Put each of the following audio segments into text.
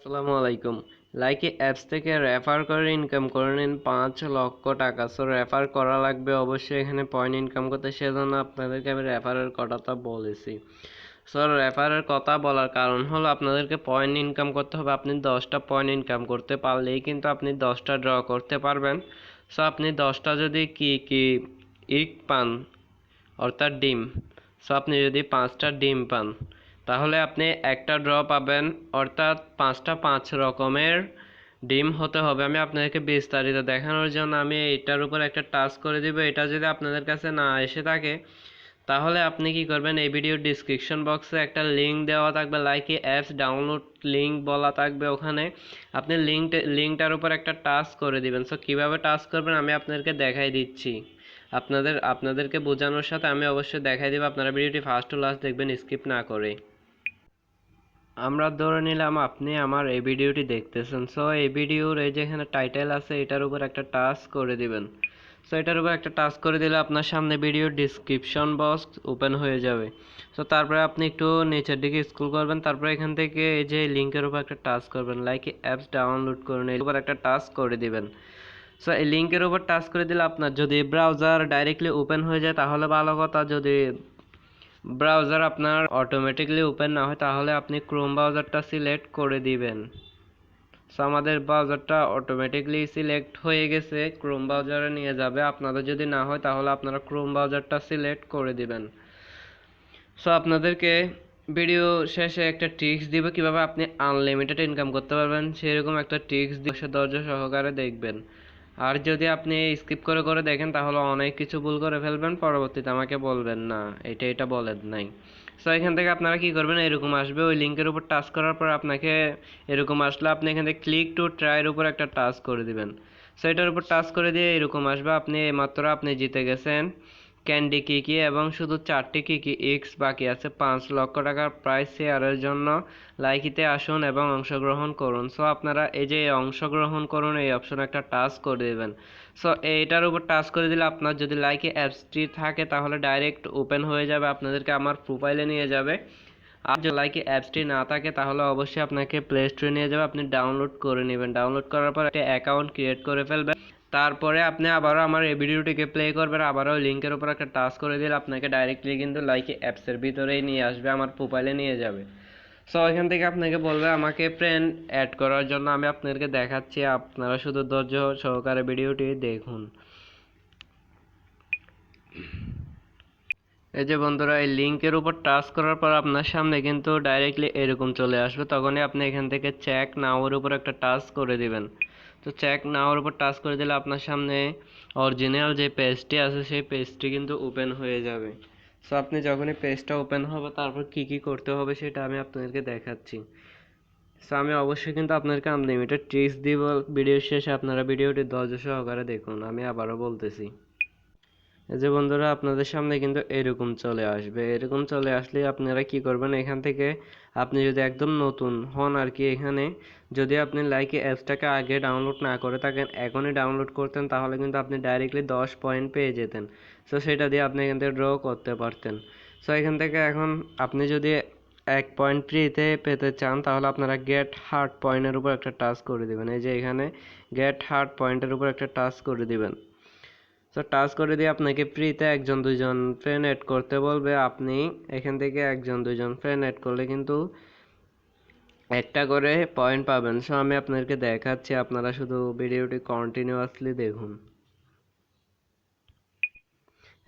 আসসালামু আলাইকুম। Likee apps থেকে রেফার করে ইনকাম করে নিন। পাঁচ লক্ষ টাকা। সো রেফার করা লাগবে অবশ্যই এখানে পয়েন্ট ইনকাম করতে। সেজন্য আপনাদেরকে আমি রেফারের কথাটা বলেছি। সো রেফারের কথা বলার কারণ হলো আপনাদেরকে পয়েন্ট ইনকাম করতে হবে। আপনি দশটা পয়েন্ট ইনকাম করতে পারলেই কিন্তু আপনি দশটা ড্র করতে পারবেন। সো আপনি দশটা যদি কি কি ইক পান, অর্থাৎ ডিম, সো আপনি যদি পাঁচটা ডিম পান তাহলে আপনি একটা ড্র পাবেন, অর্থাৎ পাঁচটা পাঁচ রকমের ডিম হতে হবে। আমি আপনাদেরকে বিস্তারিত দেখানোর জন্য আমি এটার উপর একটা টাচ করে দিব। এটা যদি আপনাদের কাছে না এসে থাকে, তাহলে আপনি কি করবেন, এই ভিডিওর ডিসক্রিপশন বক্সে একটা লিঙ্ক দেওয়া থাকবে, লাইকি অ্যাপস ডাউনলোড লিঙ্ক বলা থাকবে ওখানে। আপনি লিঙ্ক লিঙ্কটার উপর একটা টাচ করে দিবেন। সো কীভাবে টাচ করবেন আমি আপনাদেরকে দেখাই দিচ্ছি। আপনাদের, আপনাদেরকে বোঝানোর সাথে আমি অবশ্যই দেখাই দেবো। আপনারা ভিডিওটি ফার্স্ট টু লাস্ট দেখবেন, স্কিপ না করে। আমরা ধরে নিলাম আপনি আমার এই ভিডিওটি দেখতেছেন। সো এই ভিডিওর এই যেখানে টাইটেল আছে, এটার উপর একটা টাস্ক করে দিবেন। সো এটার উপর একটা টাচ করে দিলে আপনার সামনে ভিডিওর ডিসক্রিপশন বক্স ওপেন হয়ে যাবে। সো তারপরে আপনি একটু নিচের দিকে স্ক্রল করবেন, তারপরে এখান থেকে এই যে লিঙ্কের উপর একটা টাচ করবেন লাইক অ্যাপস ডাউনলোড করুন এর উপর একটা টাচ করে দিবেন। সো এই লিঙ্কের উপর টাচ করে দিলে আপনার যদি ব্রাউজার ডাইরেক্টলি ওপেন হয়ে যায়, তাহলে ভালো কথা, যদি ব্রাউজার আপনার অটোমেটিকলি ওপেন না হয়, তাহলে আপনি ক্রোম ব্রাউজারটা সিলেক্ট করে দিবেন। সো আমাদের ব্রাউজারটা অটোমেটিকলি সিলেক্ট হয়ে গেছে ক্রোম ব্রাউজারে নিয়ে যাবে। আপনাদের যদি না হয়, তাহলে আপনারা ক্রোম ব্রাউজারটা সিলেক্ট করে দিবেন। সো আপনাদেরকে ভিডিও শেষে একটা ট্রিক্স দিব, কীভাবে আপনি আনলিমিটেড ইনকাম করতে পারবেন। সেরকম একটা ট্রিক্স দিয়ে ধৈর্য সহকারে দেখবেন। আর যদি আপনি স্কিপ করে করে দেখেন, তাহলে অনেক কিছু ভুল করে ফেলবেন, পরবর্তীতে আমাকে বলবেন, না, এটা এটা বলেন নাই। সো এখান থেকে আপনারা কি করবেন, এরকম আসবে, ওই লিঙ্কের উপর টাচ করার পর আপনাকে এরকম আসলে আপনি এখান থেকে ক্লিক টু ট্রাইয়ের উপর একটা টাচ করে দিবেন। সো এটার উপর টাচ করে দিয়ে এরকম আসবে, আপনি মাত্র আপনি জিতে গেছেন। ক্যান্ডি কি কি এবং শুধু চারটি কি কি এক্স বাকি আছে। পাঁচ লক্ষ টাকার প্রাইস শেয়ারের জন্য লাইকিতে আসুন এবং অংশগ্রহণ করুন। সো, আপনারা এই যে অংশগ্রহণ করুন, এই অপশনে একটা টাচ করে দেবেন। সো, এইটার উপর টাচ করে দিলে আপনার যদি লাইকে অ্যাপসটি থাকে, তাহলে ডাইরেক্ট ওপেন হয়ে যাবে, আপনাদেরকে আমার প্রোফাইলে নিয়ে যাবে। আর যদি লাইকে অ্যাপসটি না থাকে, তাহলে অবশ্যই আপনাকে প্লে স্টোরে নিয়ে যাবে, আপনি ডাউনলোড করে নেবেন। ডাউনলোড করার পর একটা অ্যাকাউন্ট ক্রিয়েট করে ফেলবেন। তারপরে আপনি আবারও আমার এই ভিডিওটিকে প্লে করবেন, আবারও লিঙ্কের উপর একটা টাচ করে দিলে আপনাকে ডাইরেক্টলি কিন্তু লাইকে অ্যাপসের ভিতরেই নিয়ে আসবে, আমার প্রোফাইলে নিয়ে যাবে। সো এখান থেকে আপনাকে বলবে, আমাকে ফ্রেন্ড অ্যাড করার জন্য আমি আপনাদেরকে দেখাচ্ছি, আপনারা শুধু ধৈর্য সহকারে ভিডিওটি দেখুন। এই যে বন্ধুরা, এই লিঙ্কের উপর টাচ করার পর আপনার সামনে কিন্তু ডাইরেক্টলি এরকম চলে আসবে, তখনই আপনি এখান থেকে চেক নাওর উপর একটা টাচ করে দিবেন। তো চেক হওয়ার উপর টাচ করে দিলে আপনার সামনে অরিজিনাল যে পেজটি আছে, সেই পেজটি কিন্তু ওপেন হয়ে যাবে। সো আপনি যখনই পেজটা ওপেন হবে, তারপর কি কি করতে হবে সেটা আমি আপনাদেরকে দেখাচ্ছি। সো আমি অবশ্যই কিন্তু আপনাদেরকে আনলিমিটেড ট্রিক্স দিব। ভিডিও শেষে আপনারা ভিডিওটি ধৈর্য সহকারে দেখুন, আমি আবারও বলতেছি। যে বন্ধুরা, আপনাদের সামনে কিন্তু এরকম চলে আসবে। এরকম চলে আসলে আপনারা কি করবেন? এখান থেকে আপনি যদি একদম নতুন হন আর কি এখানে, যদি আপনি লাইকে অ্যাপসটাকে আগে ডাউনলোড না করে থাকেন, এখনই ডাউনলোড করতেন, তাহলে কিন্তু আপনি ডাইরেক্টলি দশ পয়েন্ট পেয়ে যেতেন। সো সেটা দিয়ে আপনি এখান থেকে ড্র করতে পারতেন। সো এখান থেকে এখন আপনি যদি এক পয়েন্ট ফ্রিতে পেতে চান, তাহলে আপনারা গেট হার্ট পয়েন্টের উপর একটা টাচ করে দিবেন। এই যে এখানে গেট হার্ট পয়েন্টের উপর একটা টাচ করে দিবেন। সো টাচ করে দিয়ে আপনাকে ফ্রিতে একজন, দুইজন ফ্রেন্ড অ্যাড করতে বলবে। আপনি এখান থেকে একজন, দুইজন ফ্রেন্ড অ্যাড করলে কিন্তু একটা করে পয়েন্ট পাবেন। সো আমি আপনাদেরকে দেখাচ্ছি, আপনারা শুধু ভিডিওটি কন্টিনিউয়াসলি দেখুন।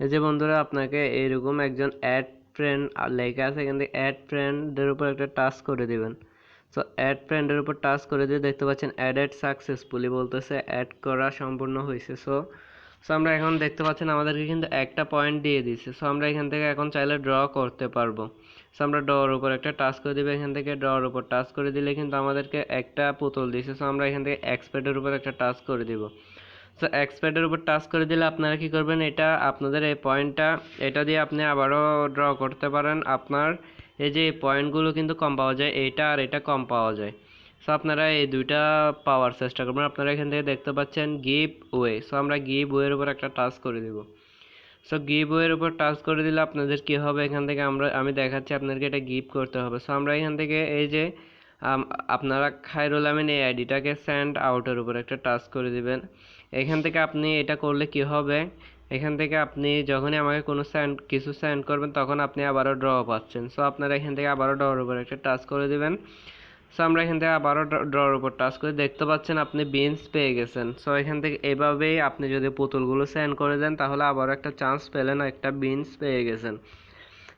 এই যে বন্ধুরা, আপনাকে এইরকম একজন অ্যাড ফ্রেন্ড লেখা আছে, এখান থেকে অ্যাড ফ্রেন্ডের উপর একটা টাচ করে দিবেন। সো অ্যাড ফ্রেন্ডের উপর টাচ করে দিয়ে দেখতে পাচ্ছেন অ্যাডেড সাকসেসফুলি বলতেছে অ্যাড করা সম্পূর্ণ হয়েছে সো সো আমরা এখন দেখতে পাচ্ছেন আমাদেরকে কিন্তু একটা পয়েন্ট দিয়ে দিচ্ছে সো আমরা এখান থেকে এখন চাইলে ড্র করতে পারব। সো আমরা ড্রর উপর একটা টাচ করে দিবে। এখান থেকে ড্রর উপর টাচ করে দিলে কিন্তু আমাদেরকে একটা পুতুল দিছে সো আমরা এখান থেকে এক্সপেডের উপর একটা টাচ করে দিব। সো এক্সপেডের উপর টাচ করে দিলে আপনারা কি করবেন? এটা আপনাদের এই পয়েন্টটা এটা দিয়ে আপনি আবারও ড্র করতে পারেন। আপনার এই যে পয়েন্টগুলো কিন্তু কম পাওয়া যায়, এটা আর এটা কম পাওয়া যায়। সো আপনারা এই দুইটা পাওয়ার চেষ্টা করবেন। আপনারা এখান থেকে দেখতে পাচ্ছেন গিভ ওয়ে সো আমরা গিভ ওয়ের উপর একটা টাচ করে দিব। সো গিভ ওয়ের উপর টাচ করে দিলে আপনাদের কি হবে? এখান থেকে আমরা, আমি দেখাচ্ছি আপনাদেরকে এটা গিভ করতে হবে। সো আমরা এখান থেকে এই যে আপনারা খায়রুল আমিন এই আইডিটাকে স্যান্ড আউটের উপর একটা টাচ করে দিবেন। এখান থেকে আপনি এটা করলে কি হবে? এখান থেকে আপনি যখনই আমাকে কোনো সেন্ড কিছু স্যান্ড করবেন, তখন আপনি আবারও ড্র পাচ্ছেন। সো আপনারা এখান থেকে আবারও ড্রর উপর একটা টাচ করে দিবেন। সো আমরা এখান থেকে আবারও ড্রর উপর টাচ করে দেখতে পাচ্ছেন আপনি বিনস পেয়ে গেছেন। সো এখান থেকে এভাবেই আপনি যদি পুতুলগুলো সেন্ড করে দেন, তাহলে আবারও একটা চান্স পেলেন একটা বিনস পেয়ে গেছেন।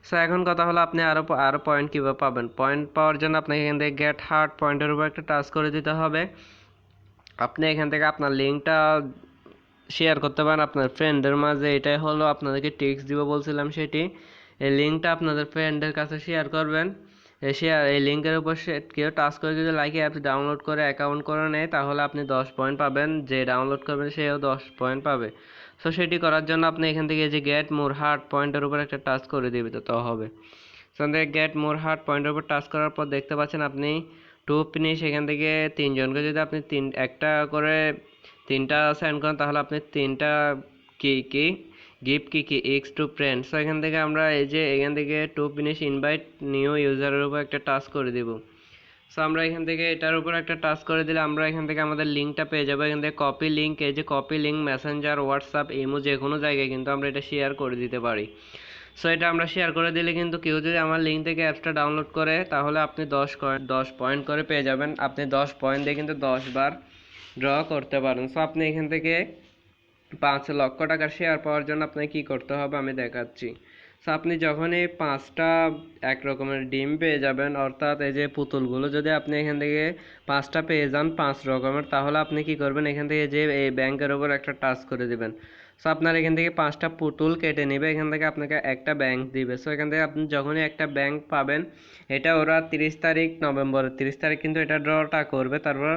সো এখন কথা হলো আপনি আরও আরও পয়েন্ট কীভাবে পাবেন? পয়েন্ট পাওয়ার জন্য আপনাকে এখান থেকে গেট হার্ট পয়েন্টের উপর একটা টাচ করে দিতে হবে। আপনি এখান থেকে আপনার লিঙ্কটা শেয়ার করতে পারেন আপনার ফ্রেন্ডের মাঝে। এটাই হলো আপনাদেরকে টিক্স দিব বলছিলাম সেটি। এই লিঙ্কটা আপনাদের ফ্রেন্ডের কাছে শেয়ার করবেন। শেয়ার এই লিঙ্কের উপর কেউ টাচ করে যদি লাইকে অ্যাপস ডাউনলোড করে অ্যাকাউন্ট করে নেয়, তাহলে আপনি দশ পয়েন্ট পাবেন। যে ডাউনলোড করবেন সেও দশ পয়েন্ট পাবে। সো সেটি করার জন্য আপনি এখান থেকে যে গেট মোর হার্ট পয়েন্টের উপর একটা টাচ করে দিবে, তো হবে। সো থেকে গেট মোর হার্ট পয়েন্টের উপর টাচ করার পর দেখতে পাচ্ছেন আপনি টু ফিনিশ সেখান থেকে তিনজনকে যদি আপনি তিন, একটা করে তিনটা সেন্ড করেন, তাহলে আপনি তিনটা কি কি? গিফট কি কি এক্স টু ফ্রেন্ড সো এখান থেকে আমরা এই যে এখান থেকে টু ফিনিশ ইনভাইট নিউ ইউজারের উপর একটা টাচ করে দিব। সো আমরা এখান থেকে এটার উপর একটা টাচ করে দিলে আমরা এখান থেকে আমাদের লিঙ্কটা পেয়ে যাব। এখান থেকে কপি লিঙ্ক এই যে copy link Messenger WhatsApp imo যে কোনো জায়গায় কিন্তু আমরা এটা শেয়ার করে দিতে পারি। সো এটা আমরা শেয়ার করে দিলে কিন্তু কেউ যদি আমার লিঙ্ক থেকে অ্যাপসটা ডাউনলোড করে, তাহলে আপনি দশ দশ পয়েন্ট করে পেয়ে যাবেন। আপনি দশ পয়েন্ট দিয়ে কিন্তু দশ বার ড্র করতে পারেন। সো আপনি এখান থেকে পাঁচ লক্ষ টাকার শেয়ার পাওয়ার জন্য আপনাকে কী করতে হবে আমি দেখাচ্ছি। সো আপনি যখনই পাঁচটা এক রকমের ডিম পেয়ে যাবেন, অর্থাৎ এই যে পুতুলগুলো, যদি আপনি এখান থেকে পাঁচটা পেয়ে যান, পাঁচ রকমের, তাহলে আপনি কি করবেন? এখান থেকে যে এই ব্যাংকের উপর একটা টাচ করে দিবেন। সো আপনার এখান থেকে পাঁচটা পুতুল কেটে নেবে, এখান থেকে আপনাকে একটা ব্যাংক দিবে। সো এখান থেকে আপনি যখনই একটা ব্যাংক পাবেন, এটা ওরা তিরিশ তারিখ নভেম্বরের, তিরিশ তারিখ কিন্তু এটা ড্রটা করবে, তারপর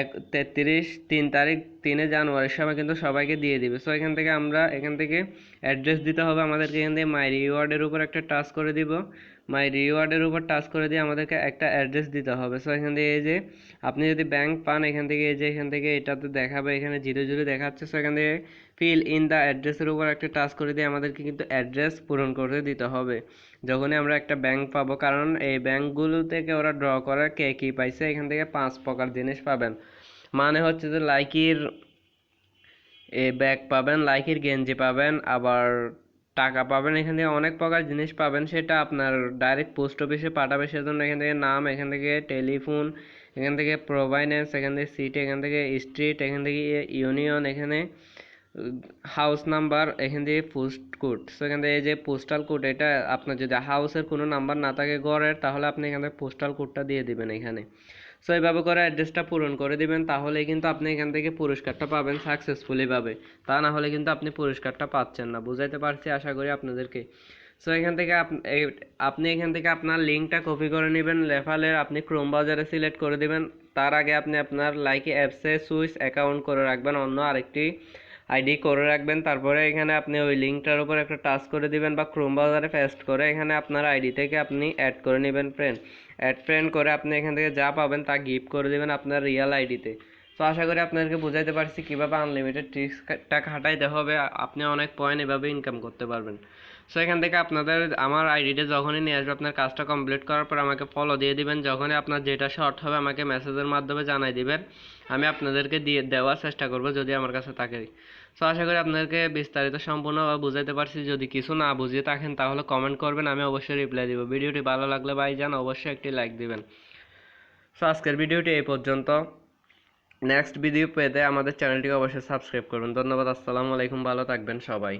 এক তেত্রিশ তিন তারিখ, তিনে জানুয়ারি সময় কিন্তু সবাইকে দিয়ে দিবে। সো এখান থেকে আমরা, এখান থেকে অ্যাড্রেস দিতে হবে আমাদেরকে এখান থেকে মাই রিওয়ার্ডের উপর একটা টাচ করে দিব। মাই রিওয়ার্ডের উপর টাচ করে দিয়ে আমাদেরকে একটা অ্যাড্রেস দিতে হবে। সো এখান থেকে এই যে আপনি যদি ব্যাংক পান, এখান থেকে এই যে এখান থেকে এটাতে দেখাবে, এখানে জিরো জিরো দেখাচ্ছে। সো এখান থেকে ফিল ইন দ্য অ্যাড্রেসের উপর একটা টাচ করে দিয়ে আমাদেরকে কিন্তু অ্যাড্রেস পূরণ করে দিতে হবে। যখনই আমরা একটা ব্যাংক পাবো, কারণ এই ব্যাংকগুলো থেকে ওরা ড্র করে কে কী পাইছে? এখান থেকে পাঁচ প্রকার জিনিস পাবেন। মানে হচ্ছে যে লাইকির এ ব্যাগ পাবেন লাইকির গেঞ্জি পাবেন আবার টাকা পাবেন এখান থেকে অনেক প্রকার জিনিস পাবেন সেটা আপনার ডাইরেক্ট পোস্ট অফিসে পাঠাবে সেজন্য এখান থেকে নাম এখান থেকে টেলিফোন এখান থেকে প্রোভাইনেন্স এখান থেকে সিট এখান থেকে স্ট্রিট এখান থেকে ইউনিয়ন এখানে হাউস নাম্বার এখান থেকে পোস্ট কোড সো এখান থেকে যে পোস্টাল কোড এটা আপনার যদি হাউসের কোনো নাম্বার না থাকে ঘরের তাহলে আপনি এখান থেকে পোস্টাল কোডটা দিয়ে দিবেন এখানে সো এইভাবে করে অ্যাড্রেসটা পূরণ করে দিবেন তাহলে কিন্তু আপনি এখান থেকে পুরস্কারটা পাবেন সাকসেসফুলিভাবে তা না হলে কিন্তু আপনি পুরস্কারটা পাচ্ছেন না। বুঝাইতে পারছি, আশা করি আপনাদেরকে? সো এখান থেকে আপনি এখান থেকে আপনার লিঙ্কটা কপি করে নেবেন, লেফালের আপনি ক্রোম ব্রাউজারে সিলেক্ট করে দেবেন। তার আগে আপনি আপনার লাইকে অ্যাপসে সুইচ অ্যাকাউন্ট করে রাখবেন। অন্য আরেকটি আইডি করে রাখবেন, তারপরে এখানে আপনি ওই লিঙ্কটার উপর একটা টাচ করে দিবেন বা ক্রোম ব্রাউজারে পেস্ট করে এখানে আপনার আইডি থেকে আপনি অ্যাড করে নেবেন ফ্রেন্ড অ্যাড ফ্রেন্ড করে আপনি এখান থেকে যা পাবেন তা গিফট করে দিবেন আপনার রিয়াল আইডিতে তো আশা করি আপনাদেরকে বুঝাইতে পারছি কীভাবে আনলিমিটেড ট্রিক্সটা খাটাইতে হবে। আপনি অনেক পয়েন্ট এভাবে ইনকাম করতে পারবেন। সো এখান থেকে আপনাদের আমার আইডিটা যখনই নিয়ে আসবে, আপনার কাজটা কমপ্লিট করার পর আমাকে ফলো দিয়ে দিবেন। যখনই আপনার যেটা শর্ট হবে, আমাকে মেসেজের মাধ্যমে জানাই দিবেন। আমি আপনাদেরকে দিয়ে দেওয়ার চেষ্টা করব যদি আমার কাছে থাকে। সো আশা করি আপনাদেরকে বিস্তারিত, সম্পূর্ণভাবে বুঝাইতে পারছি। যদি কিছু না বুঝিয়ে থাকেন, তাহলে কমেন্ট করবেন, আমি অবশ্যই রিপ্লাই দিব। ভিডিওটি ভালো লাগলে ভাইজান, অবশ্যই একটি লাইক দিবেন। সো আজকের ভিডিওটি এই পর্যন্ত। নেক্সট ভিডিও পেতে আমাদের চ্যানেলটিকে অবশ্যই সাবস্ক্রাইব করুন। ধন্যবাদ আসসালামু আলাইকুম ভালো থাকবেন সবাই।